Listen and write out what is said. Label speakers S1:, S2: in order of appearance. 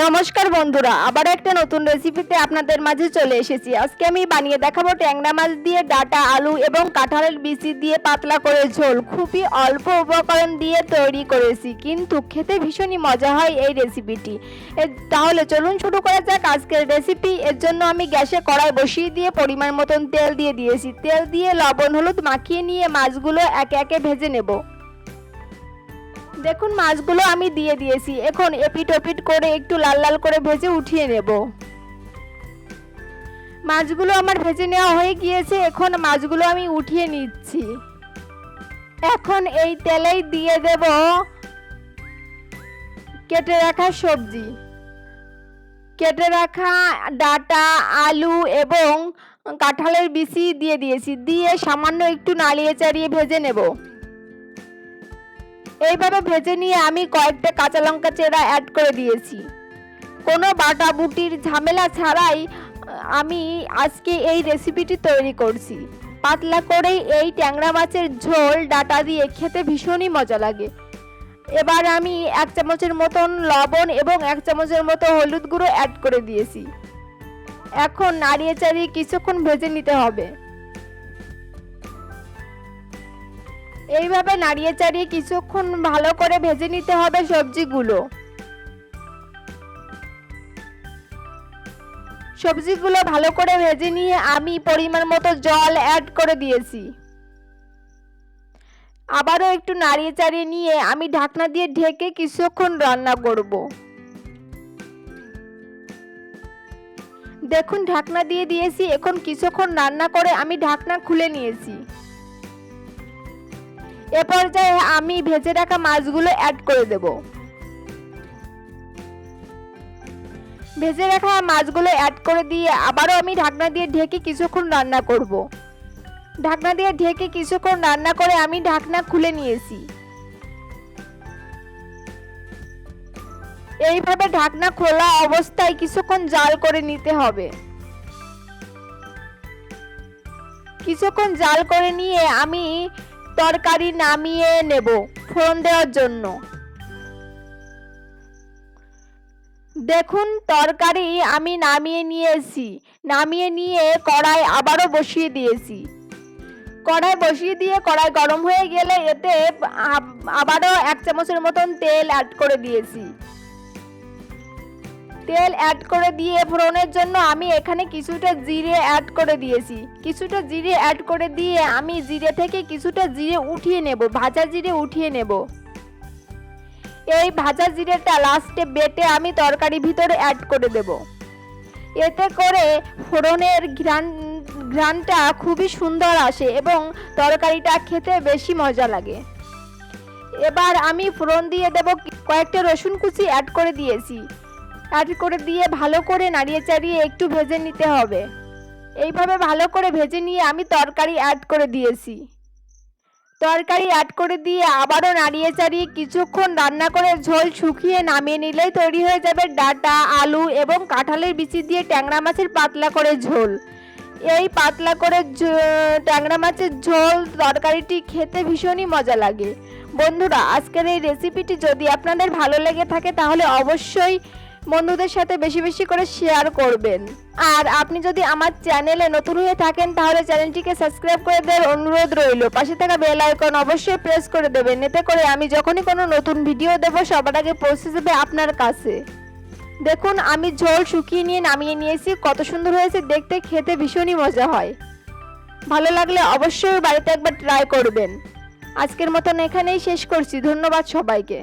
S1: নমস্কার বন্ধুরা আবার একটা নতুন রেসিপিতে আপনাদের মাঝে চলে এসেছি। আজকে আমি বানিয়ে দেখাবো ট্যাংরা মাছ দিয়ে ডাটা, আলু এবং কাঁঠালের বিচি দিয়ে পাতলা করে ঝোল। খুবই অল্প উপকরণ দিয়ে তৈরি করেছি, কিন্তু খেতে ভীষণই মজা হয় এই রেসিপিটি তাহলে চলুন শুরু করা যাক আজকের রেসিপি এর জন্য আমি গ্যাসে কড়াই বসিয়ে দিয়ে পরিমাণ মতন তেল দিয়ে দিয়েছি। তেল দিয়ে লবণ, হলুদ মাখিয়ে নিয়ে মাছগুলো একে একে ভেজে নেব। দেখুন, মাছগুলো আমি দিয়ে দিয়েছি। এখন এপিট ওপিট করে একটু লাল লাল করে ভেজে উঠিয়ে নেব। মাছগুলো আমার ভেজে নেওয়া হয়ে গিয়েছে। এখন মাছগুলো আমি উঠিয়ে নিচ্ছি। এখন এই তেলেই দিয়ে দেব কেটে রাখা সবজি। কেটে রাখা ডাটা, আলু এবং কাঁঠালের বিচি দিয়ে দিয়েছি। দিয়ে সামান্য একটু নাড়িয়ে চাড়িয়ে ভেজে নেব। এইভাবে ভেজে নিয়ে আমি কয়েকটা কাঁচা লঙ্কা চেরা অ্যাড করে দিয়েছি। কোনো বাটা বুটির ঝামেলা ছাড়াই আমি আজকে এই রেসিপিটি তৈরি করছি। পাতলা করেই এই ট্যাংরা মাছের ঝোল, ডাটা দিয়ে খেতে ভীষণই মজা লাগে। এবার আমি এক চামচের মতন লবণ এবং এক চামচের মতো হলুদ গুঁড়ো অ্যাড করে দিয়েছি। এখন নাড়িয়ে চাড়িয়ে কিছুক্ষণ ভেজে নিতে হবে। এইভাবে নাড়িয়ে চাড়িয়ে কিছুক্ষণ ভালো করে ভেজে নিতে হবে সবজিগুলো। সবজিগুলো ভালো করে ভেজে নিয়ে আমি পরিমাণ মতো জল অ্যাড করে দিয়েছি। আবারও একটু নাড়িয়ে চাড়িয়ে নিয়ে আমি ঢাকনা দিয়ে ঢেকে কিছুক্ষণ রান্না করব। দেখুন, ঢাকনা দিয়ে দিয়েছি। এখন কিছুক্ষণ রান্না করে আমি ঢাকনা খুলে নিয়েছি। এ পর্যায়ে আমি ভেজে রাখা মাছগুলো অ্যাড করে দেব। ভেজে রাখা মাছগুলো অ্যাড করে দিয়ে আবারও আমি ঢাকনা দিয়ে ঢেকে কিছুক্ষণ রান্না করব। ঢাকনা দিয়ে ঢেকে কিছুক্ষণ রান্না করে আমি ঢাকনা খুলে নিয়েছি। এইভাবে ঢাকনা খোলা অবস্থায় কিছুক্ষণ জাল করে নিতে হবে। কিছুক্ষণ জাল করে নিয়ে আমি তরকারি নামিয়ে নেব ফোড়ন দেওয়ার জন্য। দেখুন, তরকারি আমি নামিয়ে নিয়েছি। নামিয়ে নিয়ে কড়াই আবারও বসিয়ে দিয়েছি। কড়াই বসিয়ে দিয়ে কড়াই গরম হয়ে গেলে এতে আব- আবারও এক চামচের মতন তেল অ্যাড করে দিয়েছি। তেল অ্যাড করে দিয়ে ফোড়নের জন্য আমি এখানে কিছুটা জিরে অ্যাড করে দিয়েছি। কিছুটা জিরে অ্যাড করে দিয়ে আমি জিরে থেকে কিছুটা জিরে উঠিয়ে নেব, ভাজা জিরে উঠিয়ে নেব। এই ভাজা জিরেটা লাস্টে বেটে আমি তরকারি ভিতরে অ্যাড করে দেব। এতে করে ফোড়নের ঘ্রাণ, ঘ্রাণটা খুবই সুন্দর আসে এবং তরকারিটা খেতে বেশি মজা লাগে। এবার আমি ফোড়ন দিয়ে দেব কয়েকটা রসুন কুচি অ্যাড করে দিয়েছি। অ্যাড করে দিয়ে ভালো করে নাড়িয়ে চাড়িয়ে একটু ভেজে নিতে হবে। এইভাবে ভালো করে ভেজে নিয়ে আমি তরকারি অ্যাড করে দিয়েছি। তরকারি অ্যাড করে দিয়ে আবারও নাড়িয়ে চাড়িয়ে কিছুক্ষণ রান্না করে ঝোল শুকিয়ে নামিয়ে নিলেই তৈরি হয়ে যাবে ডাটা, আলু এবং কাঁঠালের বিচি দিয়ে ট্যাংরা মাছের পাতলা করে ঝোল। এই পাতলা করে ট্যাংরা মাছের ঝোল তরকারিটি খেতে ভীষণই মজা লাগে। বন্ধুরা, আজকের এই রেসিপিটি যদি আপনাদের ভালো লেগে থাকে তাহলে অবশ্যই বন্ধুদের সাথে বেশি বেশি করে শেয়ার করবেন। আর আপনি যদি আমার চ্যানেলে নতুন হয়ে থাকেন, তাহলে চ্যানেলটিকে সাবস্ক্রাইব করে দেওয়ার অনুরোধ রইল। পাশে থাকা বেল আইকন অবশ্যই প্রেস করে দেবেন, এতে করে আমি যখনই কোনো নতুন ভিডিও দেব, সবার আগে পৌঁছে যাবে আপনার কাছে। দেখুন, আমি ঝোল শুকিয়ে নিয়ে নামিয়ে নিয়েছি, কত সুন্দর হয়েছে, দেখতে, খেতে ভীষণই মজা হয়। ভালো লাগলে অবশ্যই বাড়িতে একবার ট্রাই করবেন। আজকের মতন এখানেই শেষ করছি, ধন্যবাদ সবাইকে।